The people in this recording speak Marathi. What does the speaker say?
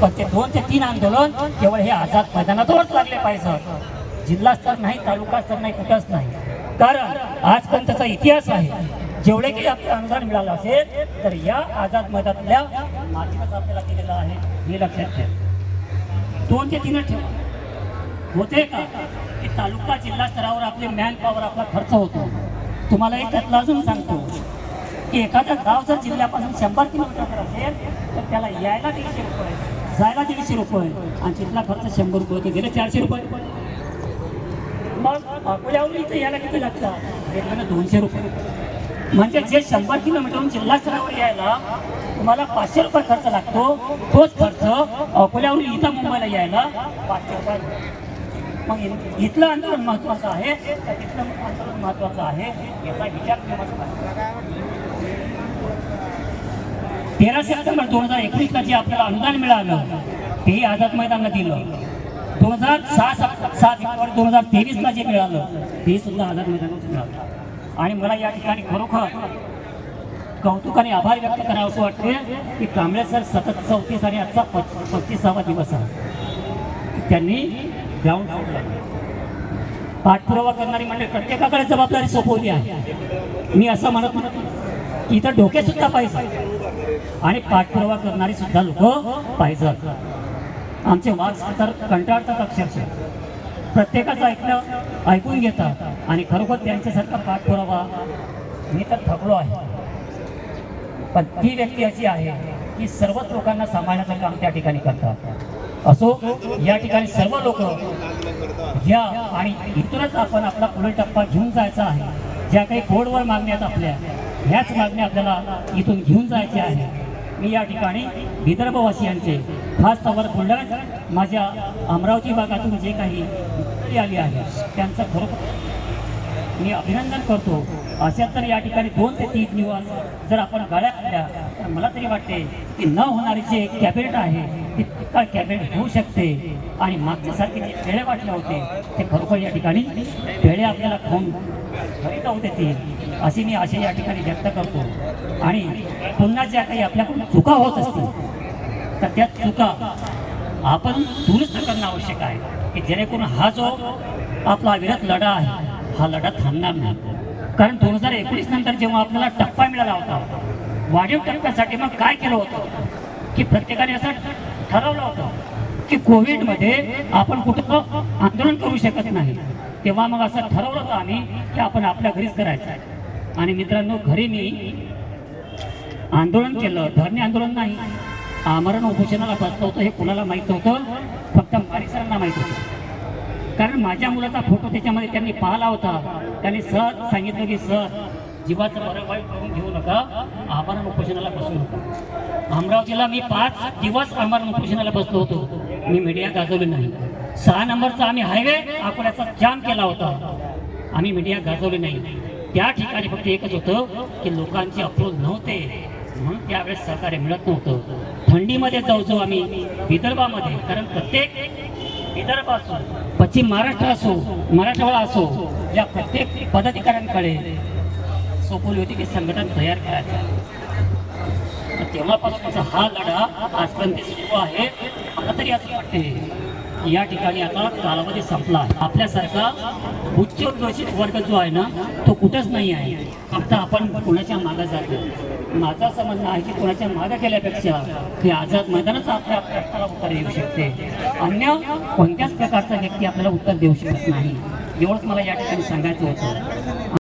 पण ते दोन ते तीन आंदोलन केवळ हे आझाद मैदानातच लागले पाहिजे. जिल्हा स्तर नाही तालुका स्तर नाही कुठंच नाही. कारण आजपर्यंतचा इतिहास आहे जेवढे काही आपल्याला अनुदान मिळालं असेल तर या आझाद मैदानातल्या मातीतच आपल्याला केलेलं आहे हे लक्षात ठेवा. दोन ते तीनच ठेवा. होते का? की तालुका जिल्हा स्तरावर आपले मॅन पॉवर आपला खर्च होतो. तुम्हाला एक त्यातलं अजून सांगतो की एखादा गाव जर जिल्ह्यापासून शंभर किलोमीटर असेल तर त्याला यायला तीनशे रुपये जायला दीडशे रुपये. आणि तिथला खर्च शंभर रुपये होतो. गेले चारशे रुपये. मग अकोल्यावरून इथं यायला किती लागतात दोनशे रुपये. म्हणजे जे शंभर किलोमीटरहून जिल्हा स्तरावर यायला तुम्हाला पाचशे रुपये खर्च लागतो. तोच खर्च अकोल्यावरून इथं मुंबईला यायला पाचशे रुपये. मग इथलं आंदोलन महत्वाचं आहे. तिथलं आंदोलन महत्वाचं आहे. याचा विचार तेरा सप्टेंबर दोन हजार एकवीसला जे आपल्याला अनुदान मिळालं तेही आझाद मैदानला दिलं दोन हजार सहा सात सात जानेवारी दोन हजार तेवीसला जे मिळालं ते सुद्धा आझाद मैदानाचं मिळालं. आणि मला या ठिकाणी खरोखर कौतुकाने आभार व्यक्त करावं असं वाटते की कांबळे सर सतत चौतीस आणि आजचा पच- पस्तीसावा दिवस आहे. त्यांनी ग्राउंड पाठपुरावा करणारी म्हणजे प्रत्येकाकडे जबाबदारी सोपवली आहे. मी असं म्हणत म्हणत इथं डोके सुद्धा पाहिजे. आणि पाठपुरावा करणारी सुद्धा लोक पाहिजेत आमचे वाच तर कंटाळतात अक्षरशः. प्रत्येकाचं ऐकणं ऐकून घेतात आणि खरोखर त्यांच्यासारखा पाठपुरावा मी तर थकलो आहे. पण ती व्यक्ती अशी आहे की सर्वच लोकांना सांभाळण्याचं काम त्या ठिकाणी करतात. असो या ठिकाणी सर्व लोक या आणि इथूनच आपण आपला पुढील टप्पा घेऊन जायचा आहे. ज्या काही कोडवर मागण्यात आपल्या. ह्याच मागण्या आपल्याला इथून घेऊन जायच्या आहे. मी या ठिकाणी विदर्भवासियांचे खास तवर बुलढाणा माझ्या अमरावती भागातून जे काही मंडळी आली आहे त्यांचं खरोखर मी अभिनंदन करतो. अशा तर या ठिकाणी दोन ते तीन दिवस जर आपण गाड्या आणल्या तर मला तरी वाटते की न होणारी जे कॅबिनेट आहे ती तत्काळ कॅबिनेट होऊ शकते. आणि मागच्यासारखे जे वेळे वाटले होते ते खरोखर या ठिकाणी वेळे आपल्याला खाऊन घरी जाऊ देतील अशी मी आशा या ठिकाणी व्यक्त करतो. आणि पुन्हा ज्या काही आपल्याकडून चुका होत असतील तर त्या चुका आपण दुरुस्त करणं आवश्यक आहे. की जेणेकरून हा जो आपला अविरत लढा आहे हा लढा थांबणार नाही. कारण दोन हजार एकोणीस नंतर जेव्हा आपल्याला टप्पा मिळाला होता वाढीव टप्प्यासाठी मग काय केलं होतं? की प्रत्येकाने असं ठरवलं होतं की कोविडमध्ये आपण कुठं आंदोलन करू शकत नाही. तेव्हा मग असं ठरवलं होतं आम्ही की आपण आपल्या घरीच करायचं आहे. आणि मित्रांनो घरी मी आंदोलन केलं. धरणे आंदोलन नाही. आमरण उपोषणाला बसलं होतं. हे कुणाला माहीत होतं फक्त मारी सरांना माहीत होतं. कारण माझ्या मुलाचा फोटो त्याच्यामध्ये त्यांनी पाहिला होता. त्यांनी सहज सांगितलं की सहज जीवाचं बरं वाईट करून घेऊ नका. आमरण उपोषणाला बसू नका. अमरावतीला मी पाच दिवस आमरण उपोषणाला बसलो होतो. मी मीडिया गाजवली नाही. सहा नंबरचा आम्ही हायवे अकोल्याचा जाम केला होता. आम्ही मीडिया गाजवली नाही. त्या ठिकाणी फक्त एकच होतं की लोकांचे अप्रोच नव्हते. म्हणून त्यावेळेस सहकार्य मिळत नव्हतं. थंडीमध्ये जाऊ जाऊ आम्ही विदर्भामध्ये. कारण प्रत्येक विदर्भ असो पश्चिम महाराष्ट्र असो मराठवाडा असो या प्रत्येक पदाधिकाऱ्यांकडे सोपवली होती की संघटन तयार करायचं. तर हा लढा आजपर्यंत सुरू आहे. मला तरी असं वाटते या ठिकाणी आता कालावधी संपला आहे. आपल्यासारखा उच्च उद्योषित वर्ग जो आहे ना तो कुठंच नाही आहे. फक्त आपण कोणाच्या मागं जातो माझं समजणं आहे की कोणाच्या मागं गेल्यापेक्षा हे आझाद मैदानच आपल्या प्रश्नाला उत्तर देऊ शकते. अन्य कोणत्याच प्रकारचा व्यक्ती आपल्याला उत्तर देऊ शकत नाही. एवढंच मला या ठिकाणी सांगायचं होतं.